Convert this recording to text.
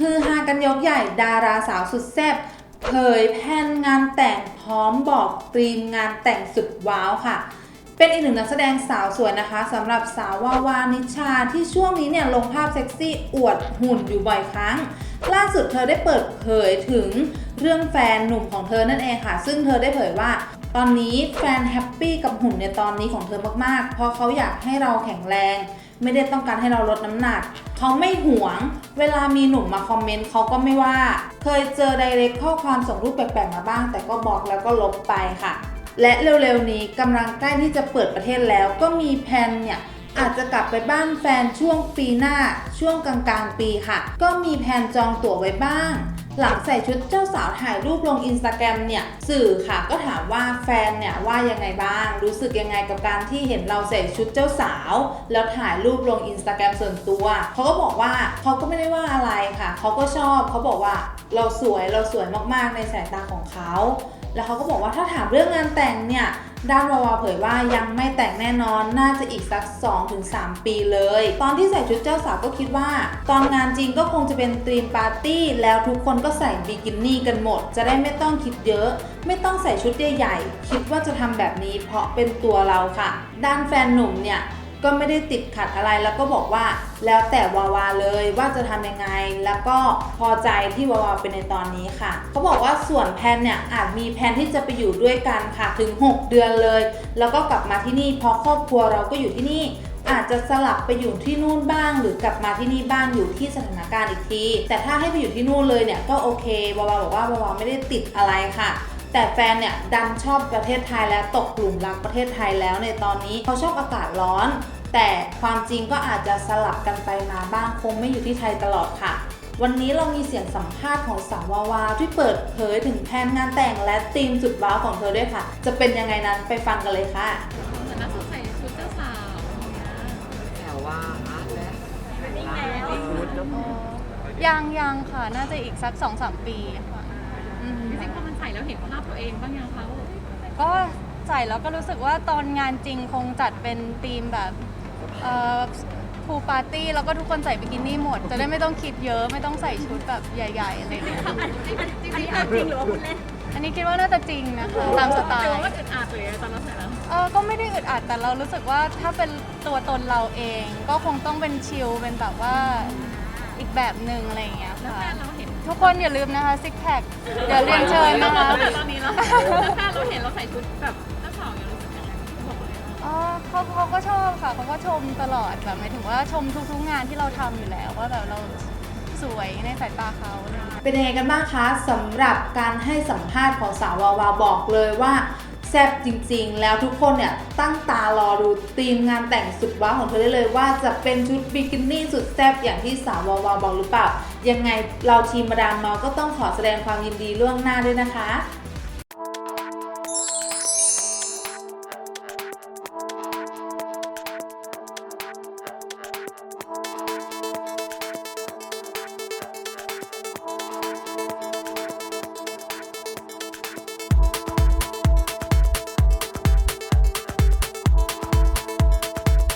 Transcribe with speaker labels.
Speaker 1: ฮือฮากันยกใหญ่ดาราสาวสุดแซ่บเผยแผนงานแต่งพร้อมบอกตรีมงานแต่งสุดว้าวค่ะ เป็นอีกหนึ่งนักแสดงสาวสวยนะคะสำหรับสาววาวานิชาที่ช่วงนี้เนี่ยลงภาพเซ็กซี่อวดหุ่นอยู่บ่อยครั้ง ล่าสุดเธอได้เปิดเผยถึงเรื่องแฟนหนุ่มของเธอนั่นเองค่ะ ซึ่งเธอได้เผยว่า ตอนนี้แฟนแฮปปี้กับหุ่นในตอนนี้ของเธอมากๆ เพราะเขาอยากให้เราแข็งแรง ไม่ได้ต้องการให้เราลดน้ำหนัก เขาไม่หวง เวลามีหนุ่มมาคอมเมนต์เขาก็ไม่ว่า เคยเจอไดเรกข้อความส่งรูปแปลกๆมาบ้าง แต่ก็บอกแล้วก็ลบไปค่ะ และเร็วๆนี้กำลังใกล้ที่จะเปิดประเทศแล้ว ก็มีแผนเนี่ยอาจจะกลับไปบ้านแฟนช่วงปีหน้าช่วงกลางๆ ปีค่ะ ก็มีแผนจองตั๋วไว้บ้าง หลังใส่ชุดเจ้าสาวถ่ายรูปลงอินสตาแกรมเนี่ย สื่อค่ะก็ถามว่าแฟนเนี่ยว่ายังไงบ้าง รู้สึกยังไงกับการที่เห็นเราใส่ชุดเจ้าสาว แล้วถ่ายรูปลงอินสตาแกรมส่วนตัว เขาก็บอกว่าเขาก็ไม่ได้ว่าอะไรค่ะ เขาก็ชอบเขาบอกว่าเราสวยเราสวยมากๆในสายตาของเขา แล้วเขาก็บอกว่าถ้าถามเรื่องงานแต่งเนี่ย ด้านวาวาเผยว่ายังไม่แต่งแน่นอนน่าจะอีกสัก 2-3 ปีเลย ตอนที่ใส่ชุดเจ้าสาวก็คิดว่า ตอนงานจริงก็คงจะเป็นธีมปาร์ตี้ แล้วทุกคนก็ใส่บิกินี่กันหมด จะได้ไม่ต้องคิดเยอะ ไม่ต้องใส่ชุดใหญ่ๆคิดว่าจะทำแบบนี้เพราะเป็นตัวเราค่ะ ด้านแฟนหนุ่มเนี่ย ก็ไม่ได้ติดขัดอะไรแล้วก็บอกว่าแล้วแต่วาวาเลยว่าจะทำยังไง แล้วก็พอใจที่วาวาเป็นในตอนนี้ค่ะเขาบอกว่าส่วนแพนเนี่ยอาจมีแพนที่จะไปอยู่ด้วยกันค่ะถึง 6 เดือนเลย แล้วก็กลับมาที่นี่เพราะครอบครัวเราก็อยู่ที่นี่อาจจะสลับไปอยู่ที่นู่นบ้าง หรือกลับมาที่นี่บ้างอยู่ที่สถานการณ์อีกที แต่ถ้าให้ไปอยู่ที่นู่นเลยเนี่ยก็โอเควาวาบอกว่าวาวาไม่ได้ติดอะไรค่ะ แต่แฟนเนี่ยดันชอบประเทศไทยแล้วตกกลุ่มรักประเทศไทยแล้วในตอนนี้เขาชอบอากาศร้อน แต่ความจริงก็อาจจะสลับกันไปมาบ้างคงไม่อยู่ที่ไทยตลอดค่ะ วันนี้เรามีเสียงสัมภาษณ์ของสาววาวาที่เปิดเผยถึงแผนงานแต่งและธีมสุดว้าวของเธอด้วยค่ะ จะเป็นยังไงนั้นไปฟังกันเลยค่ะ
Speaker 2: แต่นักสุดใส่ชุดเจ้าสาวอย่างเงี้ย
Speaker 3: แต่ว่าอาร์ตและแต่ง
Speaker 2: นิ่ง
Speaker 3: ร้าน
Speaker 2: แล้ว
Speaker 3: ชุดแล้ว
Speaker 4: ยังยังค่ะน่าจะอีกสักสองสามปีค่ะอืม
Speaker 2: จริงๆพอมันใส่แล้วเห็นภาพตัวเองบ้างยังคะว่า
Speaker 4: ก็ใส่แล้วก็รู้สึกว่าตอนงานจริงคงจัดเป็นธีมแบบเอ่อพูปาร์ตี้แล้วก็ทุกคนใส่บิกินี่หมด จะได้ไม่ต้องคิดเยอะไม่ต้องใส่ชุดแบบใหญ่ๆอะไรอย่างเงี้ย
Speaker 2: อันนี้จริงๆจริงหรือว่าคุณเล่น
Speaker 4: อันนี้คิดว่าน่าจะจริงนะคะตามสไต
Speaker 2: หรือ
Speaker 4: ล์
Speaker 2: ว่ามันอึดอัดหรือตอนนั้นใส่แล้ว
Speaker 4: เออก็ไม่ได้อึดอัดแต่เรารู้สึกว่าถ้าเป็นตัวตนเราเอง ก็คงต้องเป็นชิลเป็นแบบว่า อีกแบบหนึ่งอะไรอย่างเงี้ย
Speaker 2: แล้ว
Speaker 4: ค่ะ
Speaker 2: แฟนเราเห็น
Speaker 4: ทุกคนอย่าลืมนะคะซิกแพคเดี๋ยวเรียนเชิญนะคะ
Speaker 2: แต่ตอนนี้แล้วแล้วแฟนเราเห็นเราใส่ชุดแบบเจ้าสาวอย่างรู้สึกยังไงบอกเลย
Speaker 4: อ๋อเขาเขาก็ชอบค่ะเขาก็ชมตลอดแบบหมายถึงว่าชมทุกๆงานที่เราทำอยู่แล้วว่าแบบเราสวยในสายตาเขาอะไรอย่างเงี้ย
Speaker 1: เป็นยังไงกันบ้างคะสำหรับการให้สัมภาษณ์ของสาววาวาบอกเลยว่า แซ่บจริงๆ แล้วทุกคนเนี่ยตั้งตารอดูธีมงานแต่งสุดว้าวของเธอได้เลยว่าจะเป็นชุดบิกินี่สุดแซ่บอย่างที่สาววาวาบอกหรือเปล่า ยังไงเราทีมมาดามเมาก็ต้องขอแสดงความยินดีล่วงหน้าด้วยนะคะ